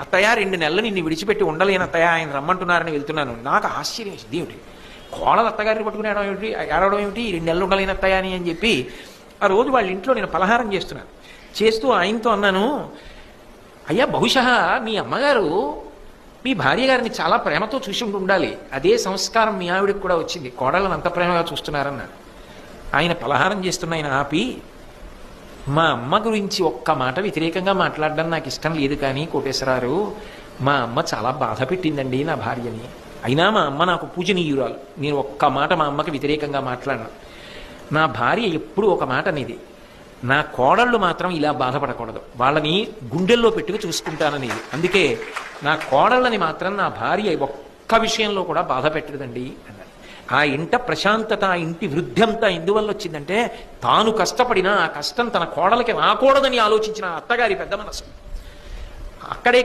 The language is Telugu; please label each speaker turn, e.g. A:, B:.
A: అత్తయ్య రెండు నెలలు నిన్ను విడిచిపెట్టి ఉండలేను అత్తయ్య ఆయన రమ్మంటున్నారని వెళ్తున్నాను. నాకు ఆశ్చర్యం వేసింది. ఏమిటి కోడలు అత్తగారిని పట్టుకుని ఏమిటి? ఏడవడం ఏమిటి? ఈ రెండు నెలలు ఉండలేను అత్తయ్య అని అని చెప్పి ఆ రోజు వాళ్ళ ఇంట్లో నేను పలహారం చేస్తున్నాను. చేస్తూ ఆయనతో అన్నాను అయ్యా బహుశా మీ అమ్మగారు మీ భార్య గారిని చాలా ప్రేమతో చూసి ఉండాలి. అదే సంస్కారం మీ ఆవిడకి కూడా వచ్చింది. కోడలను అంత ప్రేమగా చూస్తున్నారన్నాడు ఆయన పలహారం చేస్తున్న ఆయన ఆపి మా అమ్మ గురించి ఒక్క మాట వ్యతిరేకంగా మాట్లాడడం నాకు ఇష్టం లేదు కానీ కోటేశ్వరారు మా అమ్మ చాలా బాధ పెట్టిందండి నా భార్యని. అయినా మా అమ్మ నాకు పూజనీయురాలు. నేను ఒక్క మాట మా అమ్మకి వ్యతిరేకంగా మాట్లాడను. నా భార్య ఎప్పుడు ఒక మాట అనేది నా కోడళ్ళు మాత్రం ఇలా బాధపడకూడదు. వాళ్ళని గుండెల్లో పెట్టుకు చూసుకుంటాననేది. అందుకే నా కోడళ్ళని మాత్రం నా భార్య ఒక్క విషయంలో కూడా బాధ పెట్టదండి. ఆ ఇంట ప్రశాంతత ఆ ఇంటి వృద్ధి అంతా ఎందువల్ల వచ్చిందంటే తాను కష్టపడినా ఆ కష్టం తన కోడలకి రాకూడదని ఆలోచించిన అత్తగారి పెద్ద మనసు. అక్కడే